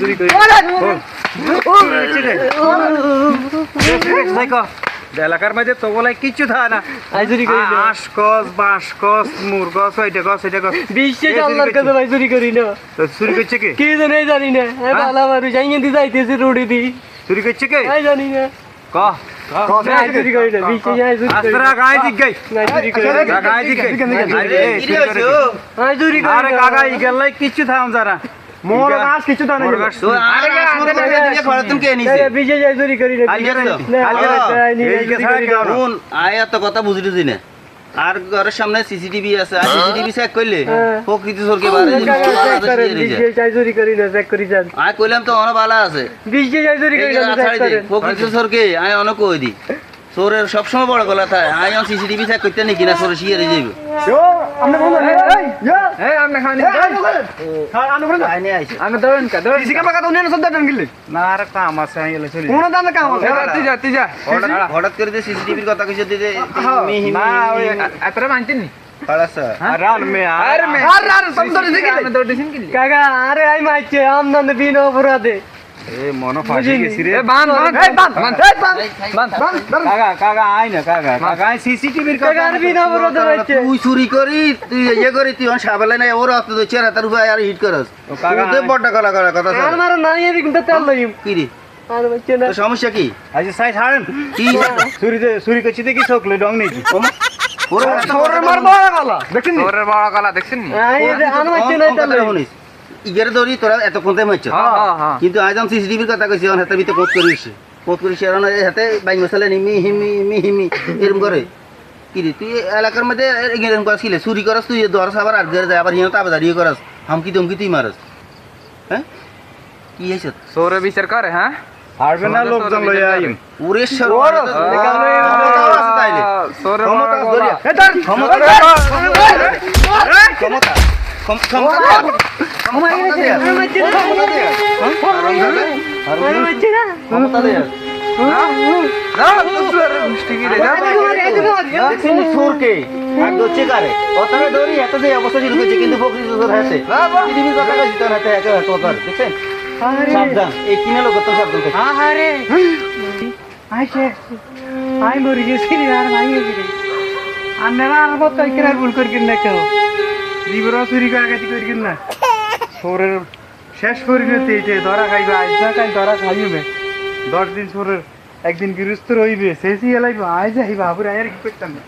চুরি করি হ্যাঁ? হ্যাঁ। বল। এলাকার মধ্যে তো বলে কিচ্ছু থাকে না আই চুরি করি না। আঁশ গছ বাঁশ গছ মুর গছ ওইটা গছ ওইটা গছ বিশ টাকা আল্লাহর কাছে ভাই চুরি করি না। তো চুরি করছে কে কি জানি জানি না। এ বালা মানুষ, আই এখান দিয়ে যাইতেছে রোডে দিয়ে। চুরি করছে কে আই জানি না। ক কিচ্ছু থাম যারা মোর গাছ কিছু না আরে কে নিছে চুরি করি না। আই আই আই আই আই কথা করি কেউ না। না শুন আয় এত কথা বুঝলি না আর ঘরের সামনে সিসিটিভি আছে আর সিসিটিভি চেক করলে হ্যাঁ। প্রকৃতি সরকে আই চুরি করি না, check করি যান। আয় কইলাম তো অনেক ভালো আছে আই চুরি করি না, check করেন। প্রকৃতি সরকে আয় অনেক কই দি সবসময় বড় গলা থাকে আয় অন সিসিটিভি চেক করতে নাকি না চোরে শিয়ারে যাইবে আমরা বন্ধ এই এই আপনি খাওনি হ্যাঁ আনো করে আয় নিয়ে আইছে। আমি দৌড়েন কা দৌড়েন কিসি কামা কথা উনি না সদ্দা টান গিলে। না আর কাম আছে আই গেলে চলি। কোন দাম কাম আছে। তুই যা তুই যা। হঠাৎ করে যে সিসিটিভির কথা না ওই এতটা মানতেন নি? খালাসা আর আমি দৌড়েছেন কি কাকা, আরে আই মারছে, আমদানি বিনা অপরাধে। এ মনো ফাঁসি গেছি রে। বান বান এই বান বান এই বান বান বান কাকা কাকা আই না কাকা কাকা। আই সিসিটিভির কাকা, আর বিনা অপরাধে মারছে। তুই চুরি করি তুই ইয়ে করি তুই অন সাবেলে ওর রক্ত তো চেহারা তার উপরে আর হিট করস। কাকা, তুই বড় গলা করার কথা আর মারো নাই, আমি কিন্তু তেল লইম। কি রে? আর মারছে না। তোর সমস্যা কি? আজ সাই ছাড়েন কি? চুরি চুরি করছি দেখি চকলে ডং নেই। ওরে মার বড় গলা দেখছেন বড় দেখছেন না। ইগেরে ধরি তোরা এত কোনতে মারছ হ্যাঁ হ্যাঁ হ্যাঁ। কিন্তু আজ আমি সিসিটিভির কথা কইছি অন হাতে ভিতরে কোত করিস কোত করিস আর হাতে বাইক মশলা নি মি হিমি মি হিমি এরম করে। কি রে তুই এলাকার মধ্যে এরম করাস কিলে চুরি করস তুই দরস আবার আর যায় আবার হিও তাবে দাঁড়িয়ে করস হামকি তমকি তুই মারস। হ্যাঁ? কি হয়েছে? সোরে বিচার করে হ্যাঁ? হারবে না লোকজন আইম ওরে ক্ষমতা আর। আর? আর এত কিন্তু প্রকৃত সুর হাতে। পৃথিবীর কথা তোর হাতে, দেখছেন? সাবধান। এই কিনে লোক তো সাবধান থাকে। আহারে। আইছে। আই মরি গেছি আর ভাই গেছি আর মত ভুল করবেন না কেউ জীবন চুরি করে গেছি করি না। সোরের শেষ করি নিতে এইটে ধরা খাইবে আইসা কাল ধরা খাইবে। দশ দিন সোরের একদিন গৃহস্থ রইবে শেষই এলাইবে আয় যাইবা আবার আর কি করতাম? না